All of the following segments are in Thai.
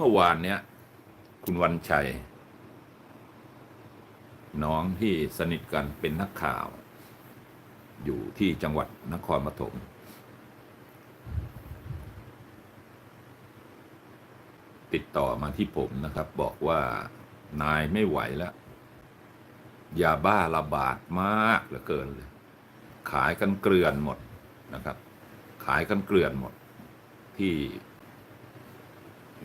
เมื่อวานเนี้ย คุณวันชัย น้องที่สนิทกันเป็นนักข่าว อยู่ที่จังหวัดนครปฐมติดต่อมาที่ผมนะครับ บอกว่านายไม่ไหวแล้วยาบ้าระบาดมากเหลือเกินเลย ขายกันเกลื่อนหมดนะครับ ขายกันเกลื่อนหมดที่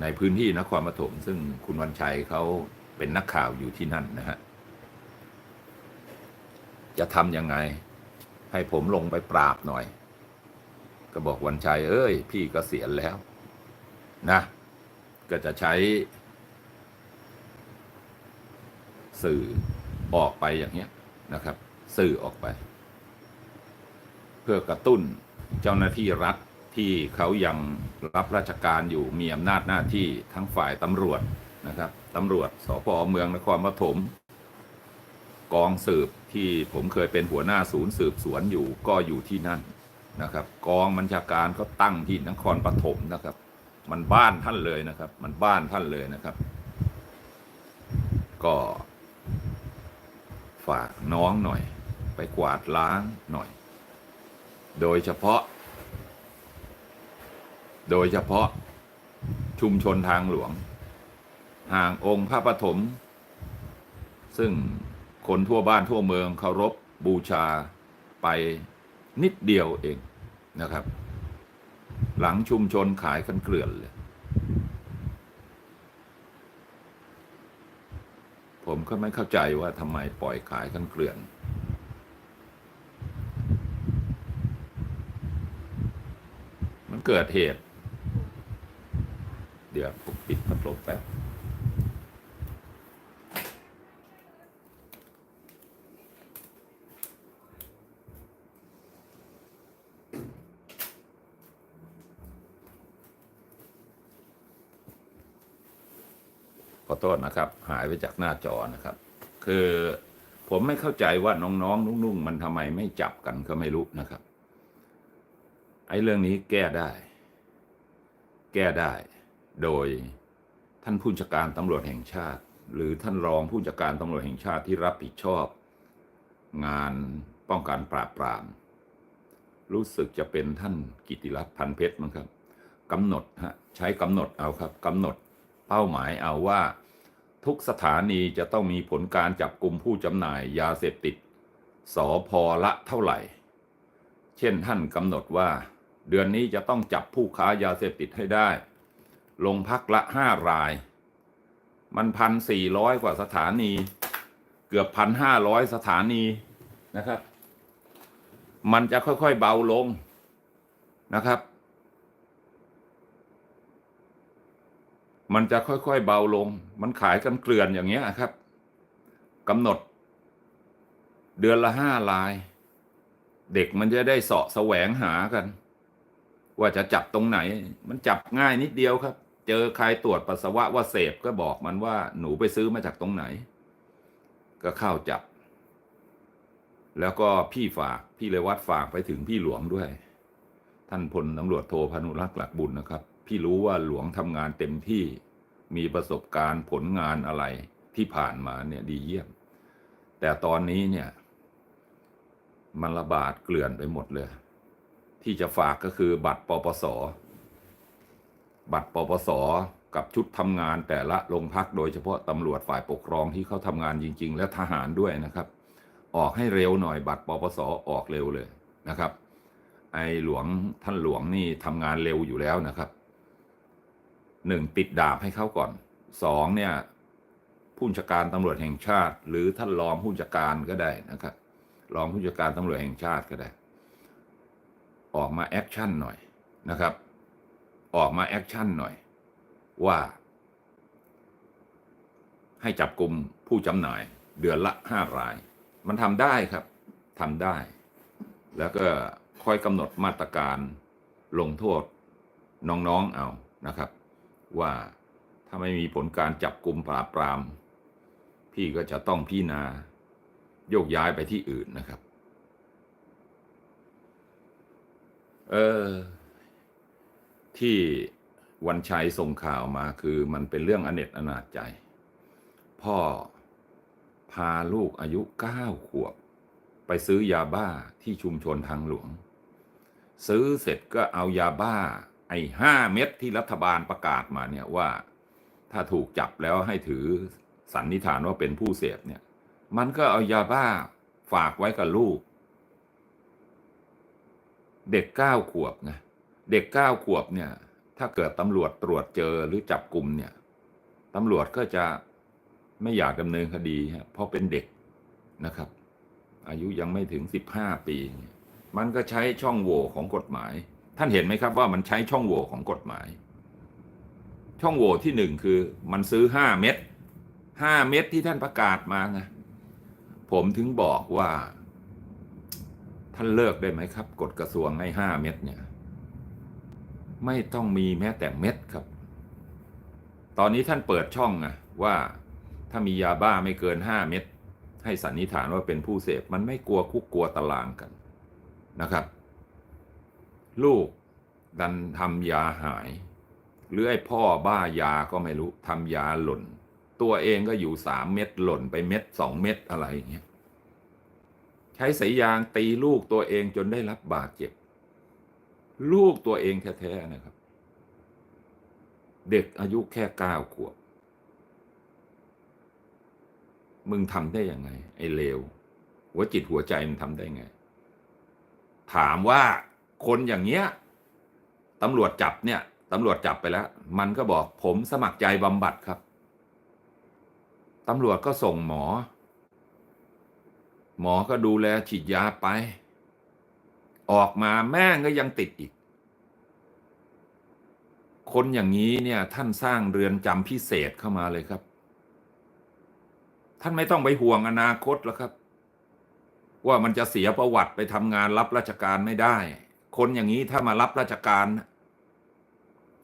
ในพื้นที่นครปฐมซึ่งคุณวันชัยเขาเป็นนักข่าวอยู่ที่นั่นนะฮะ จะทำยังไง ให้ผมลงไปปราบหน่อย ก็บอกวันชัย เอ้ย พี่ก็เสียแล้ว นะ ก็จะใช้ สื่อออกไปอย่างเงี้ยนะครับ สื่อออกไป เพื่อกระตุ้นเจ้าหน้าที่รัฐ ที่เขายังรับราชการอยู่มีอำนาจหน้าที่ทั้งฝ่ายตำรวจนะครับตำรวจสพเมืองนครปฐมกองสืบที่ผมเคยเป็นหัวหน้าศูนย์สืบสวนอยู่ก็อยู่ที่นั่นนะครับ กองบัญชาการก็ตั้งที่นครปฐมนะครับ มันบ้านท่านเลยนะครับ มันบ้านท่านเลยนะครับ ก็ ฝากน้องหน่อย ไปกวาดล้างหน่อย โดยเฉพาะ โดยเฉพาะชุมชนทางหลวง ห่างองค์พระปฐมซึ่งคนทั่วบ้านทั่วเมืองเคารพบูชาไปนิดเดียวเองนะครับ หลังชุมชนขายกันเกลื่อนเลย ผมก็ไม่เข้าใจว่าทำไมปล่อยขายกันเกลื่อน มันเกิดเหตุ เดี๋ยวผมปิดพัดลมแป๊บขอโทษนะครับ หายไปจากหน้าจอนะครับ คือผมไม่เข้าใจว่าน้องๆนุ่งๆมันทำไมไม่จับกันก็ไม่รู้นะครับ ไอ้เรื่องนี้แก้ได้ แก้ได้ โดยท่านผู้จัดการตำรวจแห่งชาติ หรือท่านรองผู้จัดการตำรวจแห่งชาติที่รับผิดชอบ งานป้องกันปราบปราม รู้สึกจะเป็นท่านกิติรัตน์พันเพชรมั้งครับกำหนดฮะใช้กำหนดเอาครับกำหนดเป้าหมายเอาว่า ทุกสถานีจะต้องมีผลการจับกลุ่มผู้จำหน่ายยาเสพติดสอพอละเท่าไหร่ เช่นท่านกำหนดว่า เดือนนี้จะต้องจับผู้ค้ายาเสพติดให้ได้ ลงพักละห้าราย มันพันสี่ร้อยกว่าสถานี เกือบพันห้าร้อยสถานีนะครับ มันจะค่อยๆเบาลงนะครับ มันจะค่อยๆเบาลง มันขายกันเกลื่อนอย่างเงี้ยครับกำหนด เดือนละห้าลาย เด็กมันจะได้เสาะแสวงหากัน ว่าจะจับตรงไหน มันจับง่ายนิดเดียวครับ เจอใครตรวจปัสสาวะว่าเสพก็บอกมันว่าหนูไปซื้อมาจากตรงไหน ก็เข้าจับ แล้วก็พี่ฝากพี่เลวัตฝากไปถึงพี่หลวงด้วย ท่านพลตำรวจโทพานุรักษ์หลักบุญนะครับ พี่รู้ว่าหลวงทำงานเต็มที่มีประสบการณ์ผลงานอะไรที่ผ่านมาเนี่ยดีเยี่ยม แต่ตอนนี้เนี่ย มันระบาดเกลื่อนไปหมดเลย ที่จะฝากก็คือบัตรปปส บัตรปปสกับชุดทำงานแต่ละโรงพักโดยเฉพาะตำรวจฝ่ายปกครองที่เขาทำงานจริง ๆ และทหารด้วยนะครับ ออกให้เร็วหน่อยบัตรปปสออกเร็วเลยนะครับ ไอหลวงท่านหลวงนี่ทำงานเร็วอยู่แล้วนะครับหนึ่งติดดาบให้เขาก่อนสองเนี่ยผู้จัดการตำรวจแห่งชาติ หรือท่านรองผู้จัดการก็ได้นะครับรองผู้จัดการตำรวจแห่งชาติก็ได้ ออกมาแอคชั่นหน่อยนะครับ ออกมาแอคชั่นหน่อย ว่า ให้จับกลุ่มผู้จำหน่าย เดือนละห้าราย มันทำได้ครับทำได้ แล้วก็ค่อยกำหนดมาตรการลงโทษน้องๆเอานะครับ ว่าถ้าไม่มีผลการจับกลุ่มปราบปราม พี่ก็จะต้องพิจารณาโยกย้ายไปที่อื่นนะครับ เออ ที่วันชัยส่งข่าวมาคือมันเป็นเรื่องอเนจอนาจใจ พ่อพาลูกอายุเก้าขวบ ไปซื้อยาบ้าที่ชุมชนทางหลวง ซื้อเสร็จก็เอายาบ้า ไอ้ห้าเม็ดที่รัฐบาลประกาศมาเนี่ยว่า ถ้าถูกจับแล้วให้ถือสันนิษฐานว่าเป็นผู้เสพเนี่ย มันก็เอายาบ้าฝากไว้กับลูก เด็กเก้าขวบไง เด็กเก้าขวบเนี่ย ถ้าเกิดตำรวจตรวจเจอหรือจับกลุ่มเนี่ยตำรวจก็จะไม่อยากดำเนินคดีเพราะเป็นเด็กนะครับ อายุยังไม่ถึงสิบห้าปี มันก็ใช้ช่องโหว่ของกฎหมาย ท่านเห็นไหมครับว่ามันใช้ช่องโหว่ของกฎหมาย ช่องโหว่ที่หนึ่งคือมันซื้อห้าเม็ดห้าเม็ดที่ท่านประกาศมาไงผมถึงบอกว่า ท่านเลิกได้ไหมครับ กฎกระทรวงให้ห้าเม็ดเนี่ย ไม่ต้องมีแม้แต่เม็ดครับ ตอนนี้ท่านเปิดช่องไงว่าถ้ามียาบ้าไม่เกินห้าเม็ดให้สันนิษฐานว่าเป็นผู้เสพมันไม่กลัวคุกกลัวตารางกันนะครับ ลูกดันทำยาหาย หรือไอ้พ่อบ้ายาก็ไม่รู้ทำยาหล่น ตัวเองก็อยู่สามเม็ดหล่นไปเม็ดสองเม็ดอะไรอย่างเงี้ยใช้สายยางตีลูกตัวเองจนได้รับบาดเจ็บ ลูกตัวเองแท้ๆนะครับ เด็กอายุแค่เก้าขวบ มึงทำได้ยังไง ไอ้เลวหัวจิตหัวใจมันทำได้ไง ถามว่าคนอย่างเงี้ยตำรวจจับเนี่ยตำรวจจับไปแล้ว มันก็บอกผมสมัครใจบำบัดครับตำรวจก็ส่งหมอ หมอก็ดูแลฉีดยาไป ออกมาแม่งก็ยังติดอีก คนอย่างนี้เนี่ยท่านสร้างเรือนจำพิเศษเข้ามาเลยครับ ท่านไม่ต้องไปห่วงอนาคตแล้วครับ ว่ามันจะเสียประวัติไปทำงานรับราชการไม่ได้ คนอย่างนี้ถ้ามารับราชการ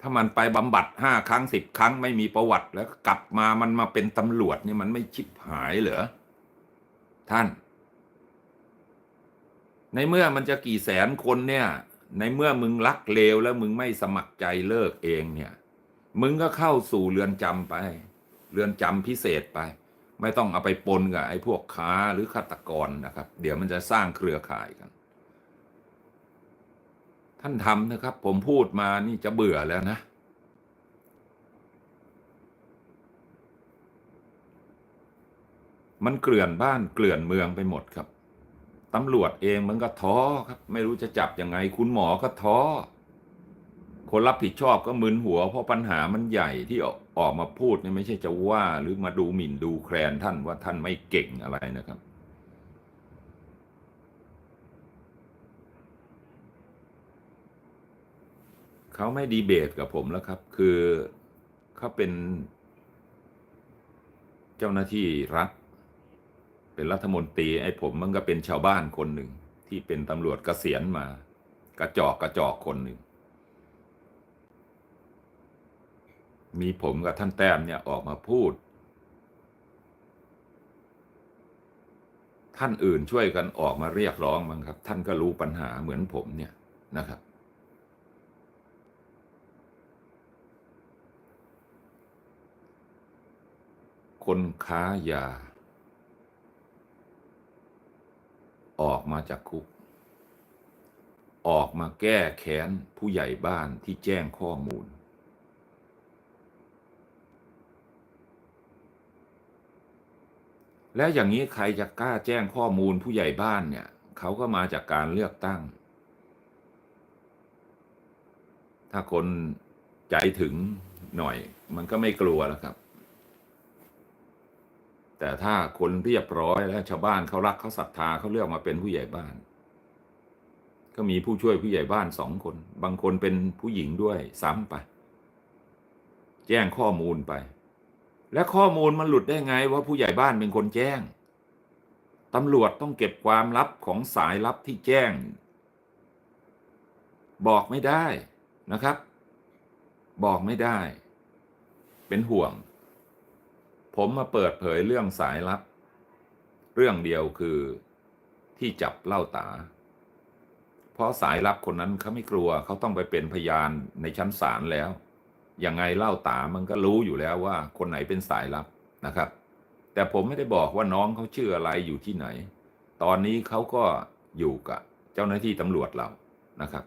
ถ้ามันไปบำบัดห้าครั้งสิบครั้งไม่มีประวัติแล้วกลับมามันมาเป็นตำรวจนี่มันไม่ชิบหายเหรอท่าน ในเมื่อมันจะกี่แสนคนเนี่ย ในเมื่อมึงรักเลวแล้วมึงไม่สมัครใจเลิกเองเนี่ย มึงก็เข้าสู่เรือนจำไป เรือนจำพิเศษไป ไม่ต้องเอาไปปนกับไอ้พวกค้าหรือฆาตกรนะครับ เดี๋ยวมันจะสร้างเครือข่ายกัน ท่านทำนะครับ ผมพูดมานี่จะเบื่อแล้วนะมันเกลื่อนบ้านเกลื่อนเมืองไปหมดครับ ตำรวจเองมันก็ท้อครับ ไม่รู้จะจับยังไง คุณหมอก็ท้อ คนรับผิดชอบก็มึนหัว เพราะปัญหามันใหญ่ที่ออกมาพูดเนี่ยไม่ใช่จะว่า หรือมาดูหมิ่นดูแคลนท่านว่าท่านไม่เก่งอะไรนะครับ เขาไม่ดีเบตกับผมแล้วครับ คือเขาเป็นเจ้าหน้าที่รัฐ เป็นรัฐมนตรีไอ้ผมมันก็เป็นชาวบ้านคนหนึ่ง ที่เป็นตำรวจเกษียณมา กระจอกกระจอกคนหนึ่ง มีผมกับท่านแต้มเนี่ยออกมาพูด ท่านอื่นช่วยกันออกมาเรียกร้องมั้งครับ ท่านก็รู้ปัญหาเหมือนผมเนี่ยนะครับคนค้ายา ออกมาจากคุก ออกมาแก้แค้นผู้ใหญ่บ้านที่แจ้งข้อมูล แล้วอย่างนี้ใครจะกล้าแจ้งข้อมูลผู้ใหญ่บ้านเนี่ยเขาก็มาจากการเลือกตั้ง ถ้าคนใจถึงหน่อยมันก็ไม่กลัวแล้วครับ แต่ถ้าคนเรียบร้อยแล้วชาวบ้านเขารักเขาศรัทธาเขาเลือกมาเป็นผู้ใหญ่บ้าน ก็มีผู้ช่วยผู้ใหญ่บ้านสองคน บางคนเป็นผู้หญิงด้วยซ้ำไป แจ้งข้อมูลไป และข้อมูลมันหลุดได้ไงว่าผู้ใหญ่บ้านเป็นคนแจ้งตำรวจต้องเก็บความลับของสายลับที่แจ้ง บอกไม่ได้นะครับ บอกไม่ได้ เป็นห่วง ผมมาเปิดเผยเรื่องสายลับ เรื่องเดียวคือที่จับเล่าตา เพราะสายลับคนนั้นเขาไม่กลัวเขาต้องไปเป็นพยานในชั้นศาลแล้วยังไงเล่าตามันก็รู้อยู่แล้วว่าคนไหนเป็นสายลับนะครับ แต่ผมไม่ได้บอกว่าน้องเขาชื่ออะไรอยู่ที่ไหน ตอนนี้เขาก็อยู่กับเจ้าหน้าที่ตำรวจเรานะครับ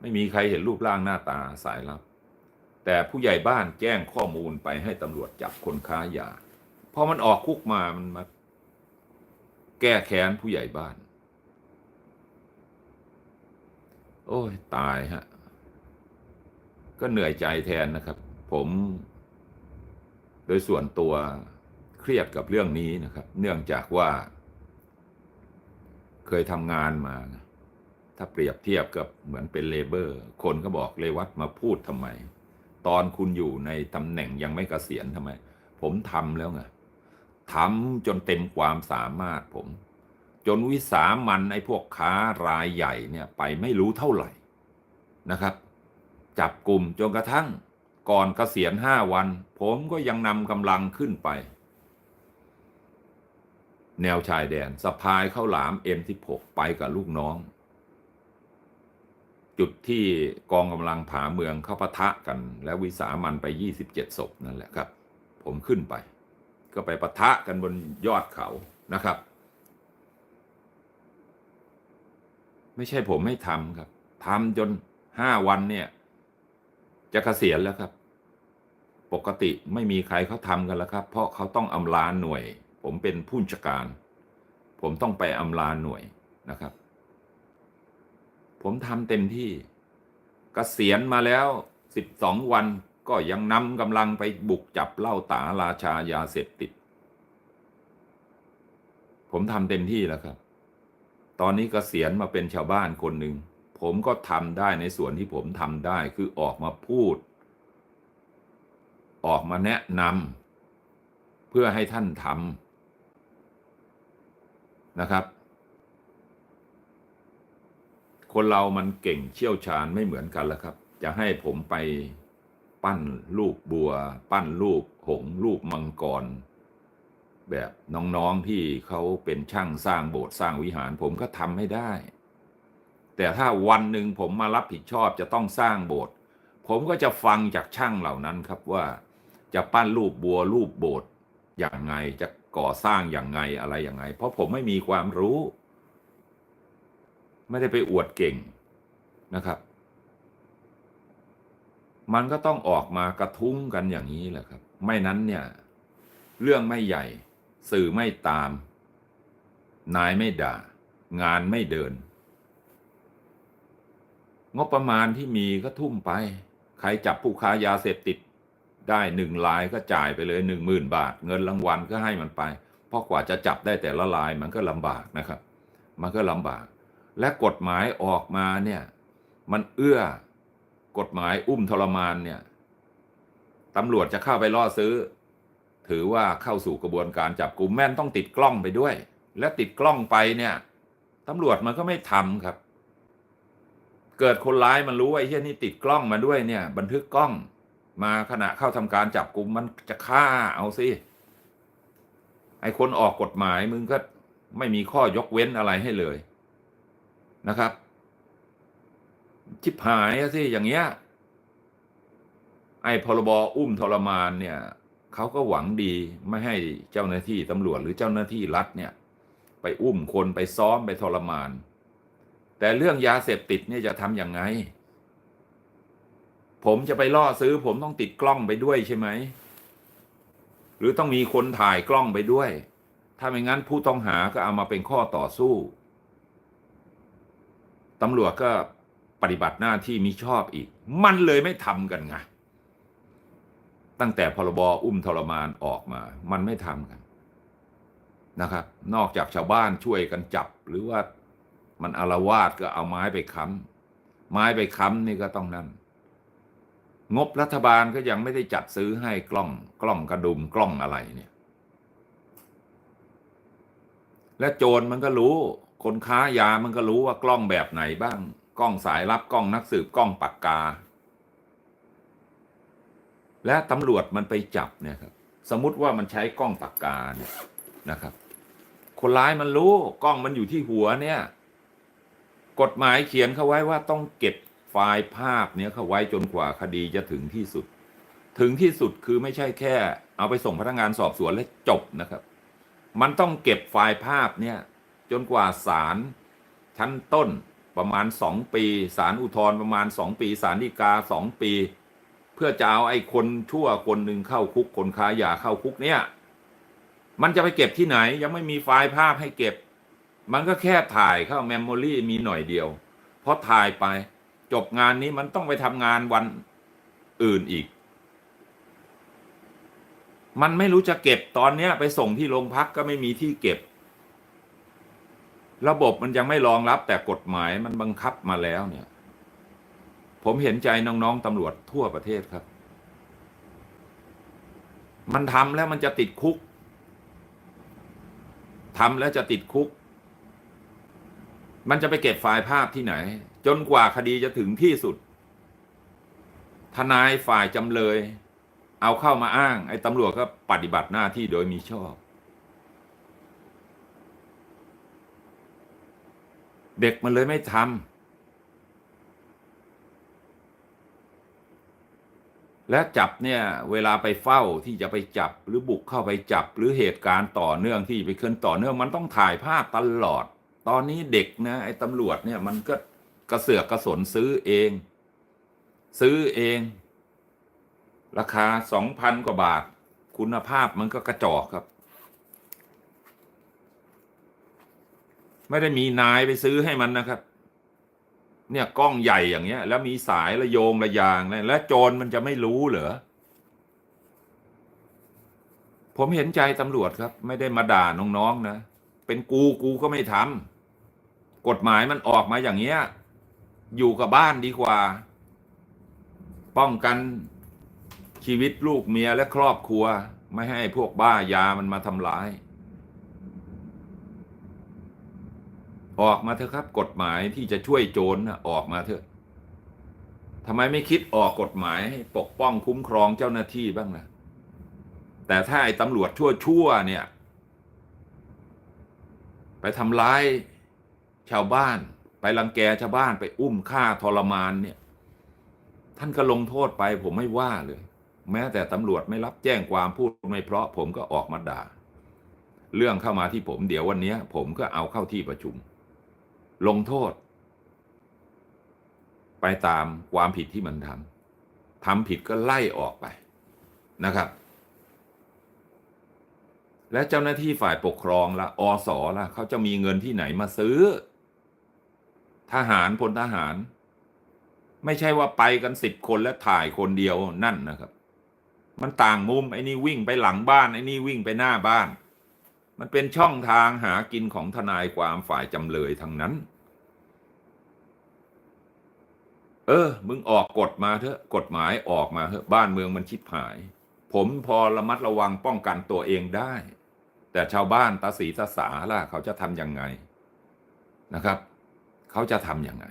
ไม่มีใครเห็นรูปร่างหน้าตาสายลับ แต่ผู้ใหญ่บ้านแจ้งข้อมูลไปให้ตำรวจจับคนค้ายาพอมันออกคุกมามันมาแก้แค้นผู้ใหญ่บ้าน โอ้ย ตายฮะ ก็เหนื่อยใจแทนนะครับ ผม โดยส่วนตัวเครียดกับเรื่องนี้นะครับ เนื่องจากว่า เคยทำงานมา ถ้าเปรียบเทียบกับเหมือนเป็นเลเบอร์ คนก็บอกเลวัตมาพูดทำไม ตอนคุณอยู่ในตำแหน่งยังไม่เกษียณทำไม ผมทำแล้วไงทำจนเต็มความสามารถผม จนวิสามันไอ้พวกค้ารายใหญ่เนี่ยไปไม่รู้เท่าไหร่นะครับ จับกลุ่มจนกระทั่งก่อนเกษียณห้าวัน ผมก็ยังนำกำลังขึ้นไป แนวชายแดนสะพายเข้าหลาม M16 ไปกับลูกน้อง จุดที่กองกำลังผาเมืองเข้าปะทะกัน แล้ววิสามันไป 27ศพนั่นแหละครับ ผมขึ้นไป ก็ไปปะทะกันบนยอดเขานะครับ ไม่ใช่ผมไม่ทำครับทำจนห้าวันเนี่ย จะเกษียณแล้วครับ ปกติไม่มีใครเขาทำกันแล้วครับ เพราะเขาต้องอำลาหน่วย ผมเป็นผู้จัดการ ผมต้องไปอำลาหน่วยนะครับ ผมทำเต็มที่กเกษียณมาแล้วสิบสองวันก็ยังนำกำลังไปบุกจับเล้าตาราชายาเสพติด ผมทำเต็มที่แล้วครับ ตอนนี้กเกษียณมาเป็นชาวบ้านคนหนึ่ง ผมก็ทำได้ในส่วนที่ผมทำได้คือออกมาพูด ออกมาแนะนำเพื่อให้ท่านทำนะครับ คนเรามันเก่งเชี่ยวชาญไม่เหมือนกันแล้วครับ จะให้ผมไปปั้นรูปบัว ปั้นรูปหงส์รูปมังกร แบบน้องๆที่เขาเป็นช่างสร้างโบสถ์สร้างวิหาร ผมก็ทำไม่ได้ แต่ถ้าวันหนึ่งผมมารับผิดชอบจะต้องสร้างโบสถ์ผมก็จะฟังจากช่างเหล่านั้นครับว่า จะปั้นรูปบัวรูปโบสถ์อย่างไงจะก่อสร้างอย่างไงอะไรอย่างไง เพราะผมไม่มีความรู้ ไม่ได้ไปอวดเก่งนะครับ มันก็ต้องออกมากระทุ้งกันอย่างนี้แหละครับ ไม่นั้นเนี่ย เรื่องไม่ใหญ่ สื่อไม่ตาม นายไม่ด่า งานไม่เดิน งบประมาณที่มีก็ทุ่มไป ใครจับผู้ค้ายาเสพติดได้หนึ่งลายก็จ่ายไปเลยหนึ่งหมื่นบาท เงินรางวัลก็ให้มันไป เพราะกว่าจะจับได้แต่ละลายมันก็ลำบากนะครับ มันก็ลำบาก และกฎหมายออกมาเนี่ยมันเอื้อกฎหมายอุ้มทรมานเนี่ยตำรวจจะเข้าไปล่อซื้อ ถือว่าเข้าสู่กระบวนการจับกลุ่มแม่นต้องติดกล้องไปด้วย และติดกล้องไปเนี่ยตำรวจมันก็ไม่ทำครับ เกิดคนร้ายมันรู้ว่าไอ้เหี้ยนี่ติดกล้องมาด้วยเนี่ย บันทึกกล้องมาขณะเข้าทำการจับกลุ่มมันจะฆ่าเอาสิไอ้คนออกกฎหมายมึงก็ไม่มีข้อยกเว้นอะไรให้เลย นะครับชิบหายสิอย่างเงี้ยไอ้พรบอุ้มทรมานเนี่ยเขาก็หวังดีไม่ให้เจ้าหน้าที่ตำรวจหรือเจ้าหน้าที่รัฐเนี่ย ไปอุ้มคนไปซ้อมไปทรมาน แต่เรื่องยาเสพติดเนี่ยจะทำอยังไง ผมจะไปล่อซื้อ ผมต้องติดกล้องไปด้วยใช่ไหม หรือต้องมีคนถ่ายกล้องไปด้วย ถ้าไม่งั้นผู้ต้องหาก็เอามาเป็นข้อต่อสู้ ตำรวจก็ปฏิบัติหน้าที่มิชอบอีก มันเลยไม่ทำกันไงตั้งแต่พรบอุ้มทรมานออกมา มันไม่ทำกันนะครับ นอกจากชาวบ้านช่วยกันจับ หรือว่ามันอารวาสก็เอาไม้ไปค้ำไม้ไปค้ำนี่ก็ต้องนั่น งบรัฐบาลก็ยังไม่ได้จัดซื้อให้กล้อง กล้องกระดุมกล้องอะไรเนี่ย และโจรมันก็รู้ คนค้ายามันก็รู้ว่ากล้องแบบไหนบ้าง กล้องสายลับกล้องนักสืบกล้องปากกา และตำรวจมันไปจับเนี่ยครับ สมมติว่ามันใช้กล้องปากกาเนี่ยนะครับ คนร้ายมันรู้กล้องมันอยู่ที่หัวเนี่ย กฎหมายเขียนเขาไว้ว่าต้องเก็บไฟล์ภาพเนี้ยเขาไว้จนกว่าคดีจะถึงที่สุด ถึงที่สุดคือไม่ใช่แค่ เอาไปส่งพนักงานสอบสวนและจบนะครับ มันต้องเก็บไฟล์ภาพเนี่ย จนกว่าศาลชั้นต้นประมาณสองปีศาลอุทธรณ์ประมาณสองปีศาลฎีกาสองปี เพื่อจะเอาไอ้คนชั่วคนหนึ่งเข้าคุกคนค้ายาเข้าคุกเนี่ย มันจะไปเก็บที่ไหน ยังไม่มีไฟล์ภาพให้เก็บ มันก็แค่ถ่ายเข้าเมมโมรีมีหน่อยเดียวพอถ่ายไปจบงานนี้มันต้องไปทำงานวันอื่นอีก มันไม่รู้จะเก็บตอนเนี้ยไปส่งที่โรงพักก็ไม่มีที่เก็บ ระบบมันยังไม่รองรับแต่กฎหมายมันบังคับมาแล้วเนี่ย ผมเห็นใจน้องๆตำรวจทั่วประเทศครับ มันทำแล้วมันจะติดคุกทำแล้วจะติดคุก มันจะไปเก็บไฟล์ภาพที่ไหน จนกว่าคดีจะถึงที่สุด ทนายฝ่ายจำเลย เอาเข้ามาอ้าง ไอ้ตำรวจก็ปฏิบัติหน้าที่โดยมีชอบ เด็กมันเลยไม่ทำและจับเนี่ยเวลาไปเฝ้าที่จะไปจับหรือบุกเข้าไปจับหรือเหตุการณ์ต่อเนื่องที่ไปเคลื่อนต่อเนื่องมันต้องถ่ายภาพตลอด ตอนนี้เด็กนะไอ้ตำรวจเนี่ยมันก็กระเสือกกระสนซื้อเอง ซื้อเอง ราคาสองพันกว่าบาท คุณภาพมันก็กระจอกครับ ไม่ได้มีนายไปซื้อให้มันนะครับ เนี่ยกล้องใหญ่อย่างเงี้ย แล้วมีสายระโยงระยางเลยและโจรมันจะไม่รู้เหรอผมเห็นใจตำรวจครับ ไม่ได้มาด่าน้องๆนะเป็นกูกูก็ไม่ทำกฎหมายมันออกมาอย่างเงี้ย อยู่กับบ้านดีกว่า ป้องกันชีวิตลูกเมียและครอบครัว ไม่ให้พวกบ้ายามันมาทำร้าย ออกมาเถอะครับ กฎหมายที่จะช่วยโจรนะออกมาเถอะทำไมไม่คิดออกกฎหมายให้ปกป้องคุ้มครองเจ้าหน้าที่บ้างนะแต่ถ้าไอ้ตำรวจชั่วๆเนี่ย ไปทำร้ายชาวบ้าน ไปรังแกชาวบ้านไปอุ้มฆ่าทรมานเนี่ย ท่านก็ลงโทษไปผมไม่ว่าเลย แม้แต่ตำรวจไม่รับแจ้งความพูดไม่เพราะผมก็ออกมาด่า เรื่องเข้ามาที่ผมเดี๋ยววันนี้ผมก็เอาเข้าที่ประชุม ลงโทษ ไปตามความผิดที่มันทำทำผิดก็ไล่ออกไปนะครับ และเจ้าหน้าที่ฝ่ายปกครองละอสละเขาจะมีเงินที่ไหนมาซื้อ ทหารพลทหาร ไม่ใช่ว่าไปกันสิบคนและถ่ายคนเดียวนั่นนะครับ มันต่างมุมไอ้นี่วิ่งไปหลังบ้านไอ้นี่วิ่งไปหน้าบ้าน มันเป็นช่องทางหากินของทนายความฝ่ายจำเลยทั้งนั้น เออ มึงออกกฎมาเถอะ กฎหมายออกมาเถอะบ้านเมืองมันชิบหาย ผมพอระมัดระวังป้องกันตัวเองได้ แต่ชาวบ้านตาสีตาสาล่ะ เขาจะทำยังไงนะครับ เขาจะทำยังไง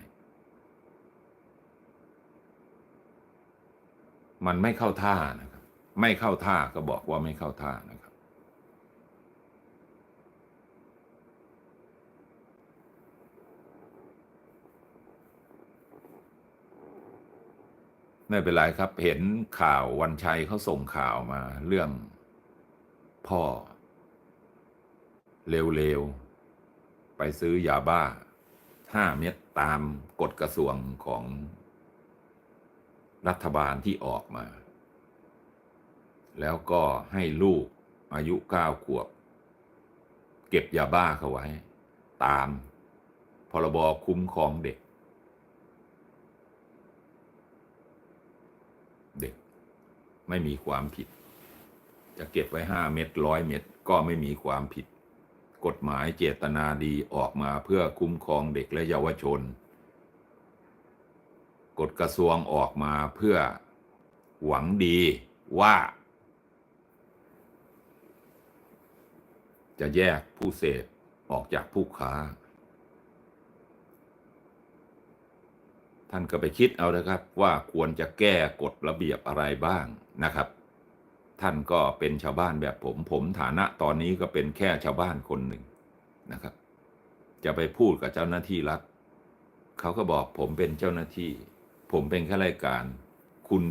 มันไม่เข้าท่านะครับ ไม่เข้าท่าก็บอกว่าไม่เข้าท่านะครับ ไม่เป็นไรครับ เห็นข่าววันชัยเขาส่งข่าวมาเรื่องพ่อ เร็วๆ ไปซื้อยาบ้าห้าเม็ดตามกฎกระทรวงของรัฐบาลที่ออกมา แล้วก็ให้ลูกอายุเก้าขวบ เก็บยาบ้าเขาไว้ ตามพรบคุ้มครองเด็ก เด็ก ไม่มีความผิด จะเก็บไว้ห้าเม็ดร้อยเม็ดก็ไม่มีความผิด กฎหมายเจตนาดีออกมาเพื่อคุ้มครองเด็กและเยาวชน กฎกระทรวงออกมาเพื่อหวังดีว่า จะแยกผู้เสพออกจากผู้ค้า ท่านก็ไปคิดเอานะครับว่าควรจะแก้กฎระเบียบอะไรบ้าง นะครับ ท่านก็เป็นชาวบ้านแบบผม ผมฐานะตอนนี้ก็เป็นแค่ชาวบ้านคนหนึ่งนะครับ จะไปพูดกับเจ้าหน้าที่รัฐเขาก็บอกผมเป็นเจ้าหน้าที่ ผมเป็นข้าราชการ คุณ